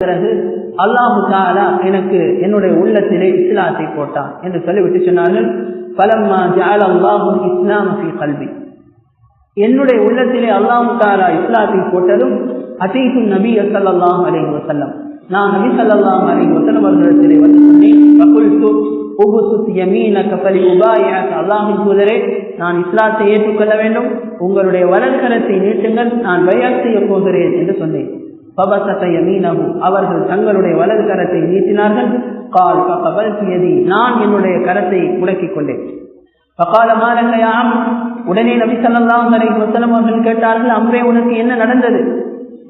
பிறகு அல்லாஹு தாலா எனக்கு என்னுடைய உள்ளத்திலே இஸ்லாத்தை போட்டான் என்று சொல்லிவிட்டு சொன்னார்கள். பலம்மா ஜால் இஸ்லாம் கல்வி என்னுடைய உள்ளத்திலே அல்லாஹு தாலா இஸ்லாத்தை போட்டதும் அதீது நபி சல்லாஹ் அலைஹி வசல்லம் நான் நபி சல்லாஹ் அலைஹி வசல்லம் அவர்களிடத்திலே வந்து சொன்னேன் தூதரே நான் இஸ்லாத்தை ஏற்றுக்கொள்ள வேண்டும். உங்களுடைய வலதுகரத்தை நீட்டுங்கள் நான் பையாத் செய்ய போகிறேன் என்று சொன்னேன். அவர்கள் தங்களுடைய வலது கரத்தை நீட்டினார்கள். கால் பகவல் நான் என்னுடைய கரத்தை முடக்கிக் கொண்டேன். உடனே நபி ஸல்லல்லாஹு அவர்கள் கேட்டார்கள் அம்ரே உனக்கு என்ன நடந்தது?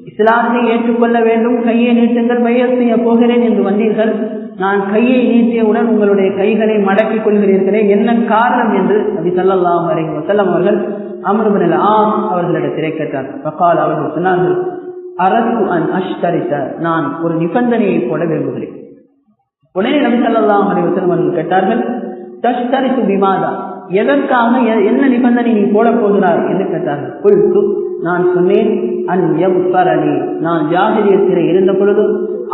இஸ்லாத்தை ஏற்றுக்கொள்ள வேண்டும் கையை நீட்டுங்கள் பையல் செய்ய போகிறேன் என்று வந்தீர்கள். நான் கையை நீட்டியவுடன் உங்களுடைய கைகளை மடக்கிக் கொள்கிறீர்களே என்ன காரணம்? என்று நபி ஸல்லல்லாஹு அலைஹி வசல்லம் அவர்கள் அமர்பின் ஆம் அவர்களிடத்திலே கேட்டார் பக்கால் அவர்கள் சொன்னார்கள் அரசு அன் அஷ்தரிச நான் ஒரு நிபந்தனையை போட விரும்புகிறேன். உடனே நபி ஸல்லல்லாஹு அலைஹி அவர்கள் கேட்டார்கள் தஷ்தரித்து விமாதா எதற்காக என்ன நிபந்தனை நீ போட போகிறார் என்று கேட்டார்கள். குறித்து நான் சொன்னேன் அன் எவ்வரணி நான் ஜாகிரியத்திலே இருந்த பொழுது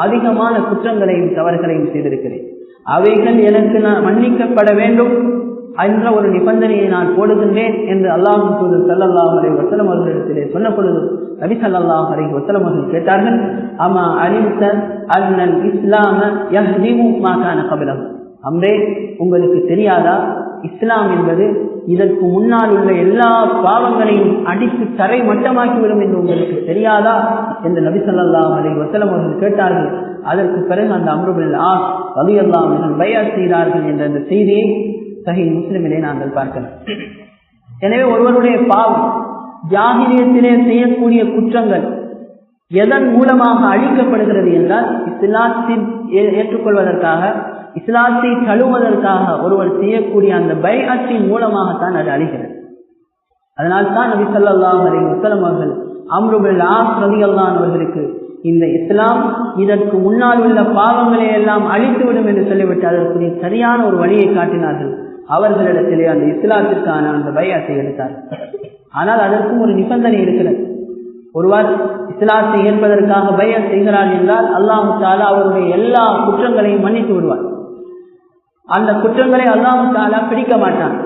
அதிகமான குற்றங்களையும் தவறுகளையும் செய்திருக்கிறேன். அவைகள் எனக்கு நான் மன்னிக்கப்பட வேண்டும். என்ற ஒரு நிபந்தனையை நான் போடுகின்றேன் என்று அல்லாஹ் தூதர் சல்லல்லாஹ் அலை வசலம் அவர்களிடத்திலே சொன்ன பொழுது நபி சல்லாஹ் அலை வசலம் அவர்கள் கேட்டார்கள் அம்மா அறிவித்த அண்ணன் இஸ்லாம யஹ்திமு மாகாண கபிலம் அம்ரே உங்களுக்கு தெரியாதா? இஸ்லாம் என்பது இதற்கு முன்னால் உள்ள எல்லா பாவங்களையும் அடித்து தரை மட்டமாக்கிவிடும் என்று உங்களுக்கு தெரியாதா? என்று நபி சொல்லா அதை வசலம் அவர்கள் கேட்டார்கள். அதற்கு பிறகு அந்த அம்ருபில் ஆ ரவி அல்லாம் அவர்கள் பயா செய்தார்கள் என்ற அந்த செய்தியை சஹி முஸ்லிமிலே நாங்கள் பார்க்கலாம். எனவே ஒருவருடைய பாவம் ஜாகிரியத்திலே செய்யக்கூடிய குற்றங்கள் எதன் மூலமாக அழிக்கப்படுகிறது என்றால் இஸ்லாத்தில் ஏற்றுக்கொள்வதற்காக இஸ்லாத்தை தழுவதற்காக ஒருவர் செய்யக்கூடிய அந்த பைஅத்தின் மூலமாகத்தான் அது அழிகிறது. அதனால் தான் நபி சொல்லாஹ் அலி வசலம் அவர்கள் அம்ருபில் ஆஸ் ரவி அல்லான் அவர்களுக்கு இந்த இஸ்லாம் இதற்கு முன்னால் உள்ள பாவங்களை எல்லாம் அழித்துவிடும் என்று சொல்லிவிட்டு அதற்குரிய சரியான ஒரு வழியை காட்டினார்கள். அவர்களிடத்திலே அந்த இஸ்லாத்திற்கான அந்த பையத்தை எடுத்தார். ஆனால் அதற்கும் ஒரு நிபந்தனை இருக்கிறது. ஒருவர் இஸ்லாத்தை ஏற்பதற்காக பயம் செய்கிறார் என்றால் அல்லாஹு தாலா அவருடைய எல்லா குற்றங்களையும் மன்னித்து விடுவார். அந்த குற்றங்களை அல்லாஹு தாலா பிடிக்க மாட்டான்.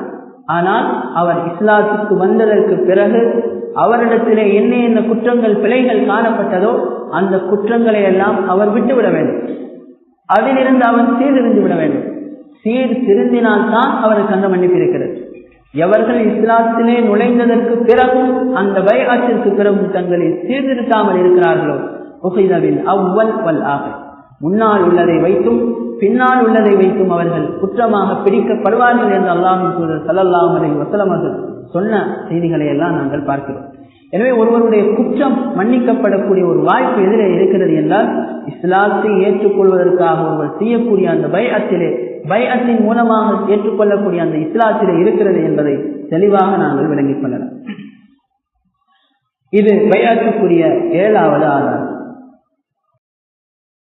ஆனால் அவர் இஸ்லாத்துக்கு வந்ததற்கு பிறகு அவரிடத்திலே என்ன என்ன குற்றங்கள் பிழைகள் காணப்பட்டதோ அந்த குற்றங்களை எல்லாம் அவர் விட்டுவிட வேண்டும். அதிலிருந்து அவர் சீர்திருந்து விட வேண்டும். சீர் திருந்தினால்தான் அவருக்கு அந்த மன்னிப்பு இருக்கிறது. எவர்கள் இஸ்லாத்திலே நுழைந்ததற்கு பிறகும் அந்த பயாத்திற்கு பிறகும் தங்களை சீர்திருத்தாமல் இருக்கிறார்களோ புகைதவில் அவ்வல் வல் ஆக முன்னால் உள்ளதை வைத்தும் பின்னால் உள்ளதை வைத்தும் அவர்கள் குற்றமாக பிடிக்கப்படுவார்கள் என்று அல்லாஹின் சூழல் சல்லல்லாமலை வசலமர்கள் சொன்ன செய்திகளை எல்லாம் நாங்கள் பார்க்கிறோம். எனவே ஒருவருடைய குற்றம் மன்னிக்கப்படக்கூடிய ஒரு வாய்ப்பு எதிரே இருக்கிறது என்றால் இஸ்லாத்தை ஏற்றுக்கொள்வதற்காக ஒருவர் செய்யக்கூடிய அந்த பயத்திலே பயத்தின் மூலமாக ஏற்றுக்கொள்ளக்கூடிய அந்த இஸ்லாத்திலே இருக்கிறது என்பதை தெளிவாக நாங்கள் விளங்கிக் கொள்ளலாம். இது பயாத்துக்குரிய ஏழாவது ஆதாரம்.